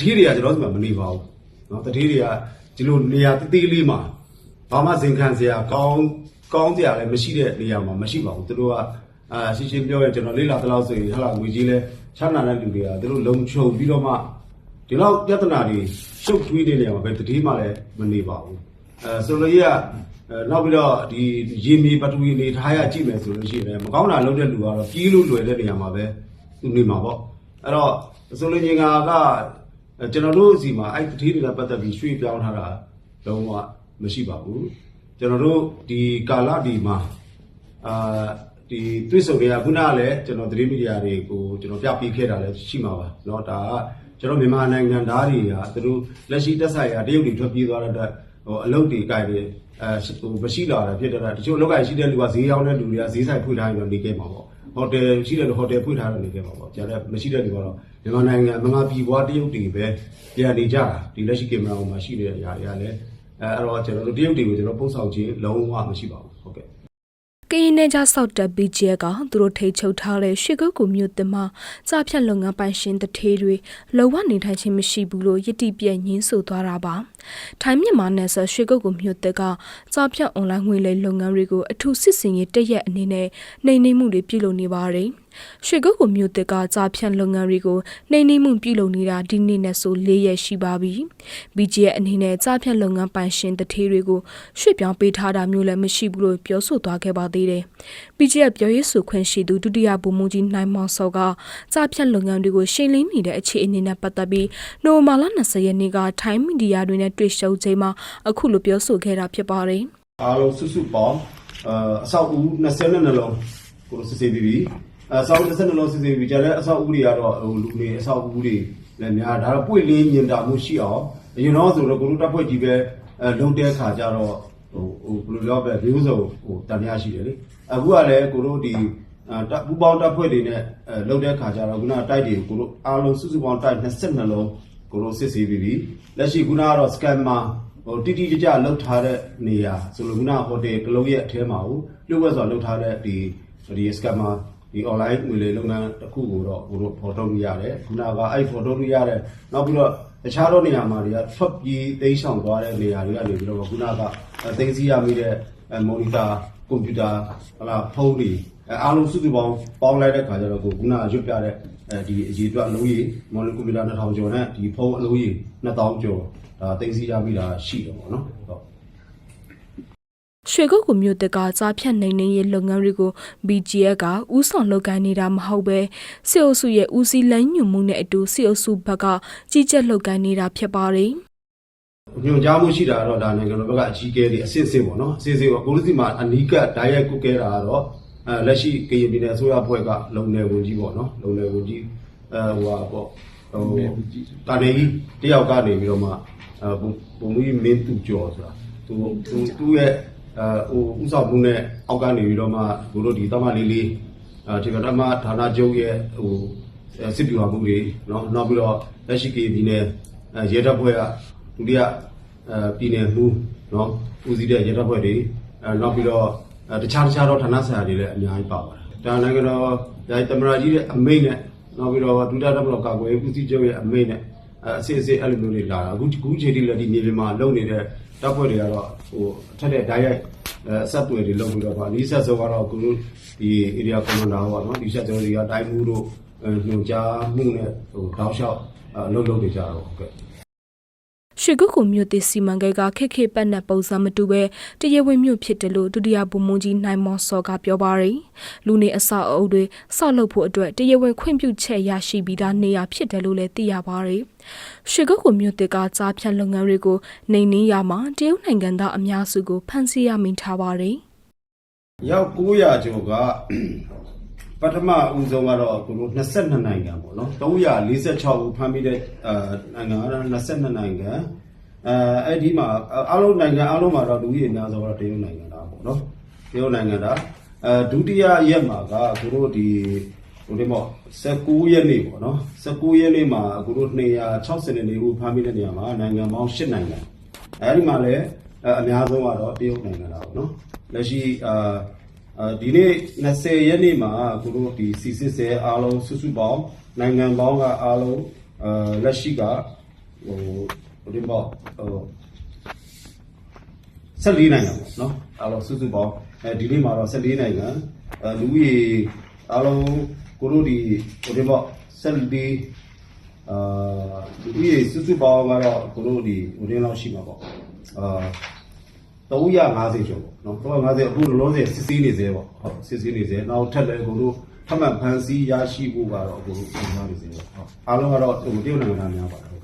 ထေးတွေကကျွန်တော်တို့ကမနေပါဘူးနော်တထေးတွေကဒီလိုနေရာတိတိလေးမှာဘာမှဇင်ခံစရာကောင်းကောင်းစရာလည်းမရှိတဲ့နေရာမှာမရှိပါဘူးသူတို့ကအာရှင်းရှင်းပြောရင်ကျွန်တော်လေးလာတလောက်ဆိုရင်ဟာလာငွေကြီးလဲချမ်းသာတဲ့လူတွေကသူတို့လုံခြုံပြီးတော့မှဒီလောက်ပြဿနာတွေရှုပ်ထွေးတဲ့နေရာမှာပဲတတိမှလည်းမနေပါဘူးအဲဆိုလိုကြီးကအဲနောက်ပြီးတော့ဒီရေမီပထဝီနေထားရကြည့်မယ်ဆိုလို့ရှိရင်လည်းမကောင်းတာလုပ်တဲ့လူကတော့ကြီးလို့လွယ်တဲ့နေရာမှာပဲသူနေမှာပေါ့အဲ့တော့ဆိုလိုကြီးကကအဲ ကျွန်တော်တို့စီမှာအဲ့တတိတွေနဲ့ပတ်သက်ပြီးရွှေ့ပြောင်းထားတာလုံးဝမရှိပါဘူးကျွန်တော်တို့ဒီကာလဒီမှာ အာဒီသွေးဆုံတွေကခုနကလည်းကျွန်တော်သတင်းမီဒီယာတွေကိုကျွန်တော်ပြပေးခဲ့တာလည်းရှိမှာပါเนาะဒါကကျွန်တော်မြန်မာနိုင်ငံသားတွေကသူတို့လက်ရှိတက်ဆိုင်ရာတရုတ်တွေထွက်ပြေးသွားတဲ့အတွက်ဟိုအလုပ်တွေကြိုက်တယ်အဲဟိုမရှိလာတာဖြစ်တဲ့အတွက်တချို့အလုပ်ကြိုက်ရှိတဲ့လူကဈေးရောက်တဲ့လူတွေကဈေးဆိုင်ဖွင့်ထားပြီးတော့နေခဲ့မှာပေါ့ ဟိုတယ်ရှိတဲ့လူဟိုတယ်ဖွင့်ထားတော့နေခဲ့မှာပေါ့ကျန်တဲ့မရှိတဲ့လူကတော့မြန်မာနိုင်ငံမြန်မာပြည်ပွားတရုတ်တွေပဲပြန်နေကြတာဒီလက်ရှိကင်မရာပေါ်မှာရှိတဲ့အရာတွေကလည်းအဲအဲ့တော့ကျွန်တော်တို့တရုတ်တွေကိုကျွန်တော်ပို့ဆောင်ခြင်းလုံးဝမရှိပါဘူးဟုတ်ကဲ့ ကရင်နယ်ခြားစောက်တပ် BGF ကသူတို့ထိတ်ချုပ်ထားတဲ့ရွှေကုတ်ကူမြို့တင်မှာကြာဖြတ်လုပ်ငန်းပိုင်ရှင်တထေးတွေလုံဝနေထိုင်ခြင်းမရှိဘူးလို့ယတိပြက်ညင်းဆိုသွားတာပါထိုင်းမြန်မာနယ်စပ်ရွှေကုတ်ကူမြို့တက်ကကြာဖြတ်အွန်လိုင်းငွေလိမ်လုပ်ငန်းတွေကိုအထူးစစ်စင်ရေးတရက်အနေနဲ့နှိမ်နင်းမှုတွေပြုလုပ်နေပါတယ် ရွှေကုတ်ကူမြို့တက်ကကြာဖြတ်လုပ်ငန်းတွေကိုနှိမ်နင်းမှုပြုလုပ်နေတာဒီနေ့နဲ့ဆို၄ရက်ရှိပါပြီ BGF အနေနဲ့ကြာဖြတ်လုပ်ငန်းပိုင်ရှင်တထေးတွေကိုရွှေ့ပြောင်းပေးထားတာမျိုးလည်းမရှိဘူးလို့ပြောဆိုသွားခဲ့ပါသေးတယ်။ BGF ပြောရေးဆိုခွင့်ရှိသူဒုတိယဗိုလ်မှူးကြီးနိုင်မောင်စောကကြာဖြတ်လုပ်ငန်းတွေကိုရှင်းလင်းနေတဲ့အခြေအနေနဲ့ပတ်သက်ပြီးနိုဝင်ဘာလ20ရက်နေ့ကထိုင်းမီဒီယာတွေနဲ့တွေ့ဆုံချိန်မှာအခုလိုပြောဆိုခဲ့တာဖြစ်ပါတယ်။အားလုံးစုစုပေါင်းအာအဆောက်အဦ22လုံးကိုစစ်ဆေးပြီးပြီ အဆောက်အဦ22လုံးစစ်ဆေးပြီးကြတဲ့အဆောက်အဦတွေကတော့ဟိုလူတွေအဆောက်အဦတွေလည်းများဒါတော့ပွင့်လင်းညင်တာမှုရှိအောင်အရင်တော့ဆိုတော့ကိုတို့တပ်ဖွဲ့ကြီးပဲအဲလုံတဲ့ခါကျတော့ဟိုဟိုဘယ်လိုပြောပဲမျိုးစုံဟိုတန်တရားရှိတယ်လေအခုကလည်းကိုတို့ဒီအာတပ်ပူပေါင်းတပ်ဖွဲ့တွေနဲ့အဲလုံတဲ့ခါကျတော့ခုနတိုက်တွေကိုကိုတို့အားလုံးစုစုပေါင်းတိုက်22လုံးကိုတို့စစ်ဆေးပြီးပြီလက်ရှိခုနကတော့ scammer ဟိုတိတိကျကျလောက်ထားတဲ့နေရာဆိုလိုခုနဟိုတယ်ကလုံးရဲ့အထဲမှာကိုလျှို့ဝှက်စွာလောက်ထားတဲ့ဒီဒီ scammer ဒီ online ငွေလေလုပ်ငန်းတစ်ခုကိုတော့ကိုတို့ဖော်ထုတ်လို့ရတယ်ခုနကအဲ့ဖော်ထုတ်လို့ရတယ်နောက်ပြီးတော့တခြားသောနေရာမှာတွေကထွက်ပြေးသိမ်းဆောင်သွားတဲ့နေရာတွေကနေပြီးတော့ခုနကသိမ်းဆည်းရမိတဲ့မော်နီတာကွန်ပျူတာဟလာဖုန်းတွေအဲအားလုံးစုစုပေါင်းပေါင်းလိုက်တဲ့ခါကျတော့ကိုခုနကရွတ်ပြတဲ့အဲဒီအရေးအတွက်အလုံးကြီးမော်နီကွန်ပျူတာ2000ကျော်နဲ့ဒီဖုန်းအလုံးကြီး2000ကျော်ဒါသိမ်းဆည်းရမိတာရှိတယ်ပေါ့နော်ဟုတ် ရွှေကုတ်ကူမြို့တက်ကကြားဖြတ်နိုင်နေရေးလုပ်ငန်းတွေကို BGF ကဥဆောင်လုပ်ကိုင်နေတာမဟုတ်ပဲစစ်အုပ်စုရဲ့ဦးစီးလမ်းညွှန်မှုနဲ့အတူစစ်အုပ်စုဘက်ကကြီးကြပ်လုပ်ကိုင်နေတာဖြစ်ပါတယ်။ညွှန်ကြားမှုရှိတာကတော့ဒါနိုင်ငံတော်ဘက်ကအကြီးအကဲတွေအစစ်အစစ်ပေါ့နော်အစစ်အစစ်ပေါ့ကိုလိုစီမှာအနီးကပ်ဓာတ်ရိုက်ကုတ်ကဲတာကတော့အဲလက်ရှိကရင်ပြည်နယ်အစိုးရအဖွဲ့ကလုံနယ်ဝင်ကြီးပေါ့နော်လုံနယ်ဝင်ကြီးအဲဟိုဟာပေါ့ဟိုတာနေကြီးတယောက်ကနေပြီးတော့မှအဲပုံမှုကြီးမင်းသူကျော်ဆိုတာသူသူသူ့ရဲ့အဲ ဟိုဥဆောင်မှုနဲ့အောက်ကနေပြီးတော့မှတို့တို့ဒီတမလေးလေးဒီကတမဌာနချုပ်ရဲ့ဟိုစစ်ဗျူဟာမှုတွေနော်နောက်ပြီးတော့လက်ရှိ KD နဲ့ရဲတပ်ဖွဲ့ကဒုတိယပြည်နယ်မှုနော်ဦးစီးတဲ့ရဲတပ်ဖွဲ့တွေနောက်ပြီးတော့တခြားတခြားသောဌာနဆိုင်ရာတွေလည်းအများကြီးပါပါတယ်ဒါနိုင်ငံတော်ဒါသမရာကြီးရဲ့အမိန့်နဲ့နောက်ပြီးတော့ဒုတိယတပ်မတော်ကာကွယ်ရေးဦးစီးချုပ်ရဲ့အမိန့်နဲ့ အဲအစစ်အစစ်အဲ့လိုမျိုးတွေလာတာအခုအခုချိန်ထိလည်းဒီမြေပြင်မှာလုံနေတဲ့တပ်ဖွဲ့တွေကတော့ဟိုအထက်တဲ့ဓာတ်ရိုက်အဲအဆက်အသွယ်တွေလုပ်ပြီးတော့ပါနီးဆက်ဆုံးကတော့အခုတို့ဒီ area commander ဟောနော်ဒီဆက်ဆုံးတွေကတိုင်းမှုတို့အဲညွှန်ကြားမှုနဲ့ဟိုတောက်လျှောက်အလုပ်လုပ်နေကြတော့ဟုတ်ကဲ့ ရွှေကုတ်ကူမြို့တည်စီမံကိန်းကခက်ခဲပတ်နဲ့ပုံစံမတူပဲတရားဝင်မြို့ဖြစ်တယ်လို့ဒုတိယဗိုလ်မှူးကြီးနိုင်မောင်စောကပြောပါရယ်လူနေအဆောက်အအုပ်တွေဆောက်လုပ်ဖို့အတွက်တရားဝင်ခွင့်ပြုချက်ရရှိပြီးသားနေရာဖြစ်တယ်လို့လည်းသိရပါရယ်ရွှေကုတ်ကူမြို့တည်ကကြားဖြတ်လုပ်ငန်းတွေကိုနှိမ်နင်းရမှာတရုတ်နိုင်ငံသားအများစုကိုဖမ်းဆီးရမိထားပါရယ်ရောက်900ကျော်က ပထမဦးဆုံးကတော့ကိုလို22နိုင်ငံပေါ့နော်346ဦးဖမ်းပြီးတဲ့အာနိုင်ငံကတော့22နိုင်ငံအဲအဲ့ဒီမှာအားလုံးနိုင်ငံအားလုံးမှာတော့လူကြီးအများဆုံးကတော့တရုတ်နိုင်ငံသားပေါ့နော်တရုတ်နိုင်ငံသားအဲဒုတိယရက်မှာကကိုတို့ဒီဟိုဒီမော့19ရက်နေ့ပေါ့နော်19ရက်နေ့မှာကိုတို့264ဦးဖမ်းပြီးတဲ့နေရာမှာနိုင်ငံပေါင်း8နိုင်ငံအဲဒီမှာလည်းအများဆုံးကတော့တရုတ်နိုင်ငံသားပေါ့နော်လက်ရှိအာအဲ ဒီနေ့20ရက်နေ့မှာကိုတို့ဒီစီစစ်ဆဲအားလုံးစုစုပေါင်းနိုင်ငံပေါင်းကအားလုံးအာလက်ရှိကဟိုဟိုဒီပေါ့ဟို14နိုင်ငံပေါ့နော်အားလုံးစုစုပေါင်းအဲဒီနေ့မှာတော့14နိုင်ငံအဲလူဦးရေအားလုံးကိုတို့ဒီဟိုဒီပေါ့14အာလူဦးရေစုစုပေါင်းကတော့ကိုတို့ဒီဟိုဒီလောက်ရှိမှာပေါ့အာ 350ကျော်ပေါ့နော်350အခုလောလောဆယ်စစ်ဆေးနေသေးပေါ့ဟုတ်စစ်ဆေးနေသေးနောက်ထပ်လည်းကိုတို့ထပ်မံဖန်ဆီးရရှိဖို့ကတော့ကိုတို့စဉ်းစားနေသေးပေါ့ဟုတ်အားလုံးကတော့ဟိုတရုတ်နိုင်ငံသားများပါတယ်ဟုတ်ကဲ့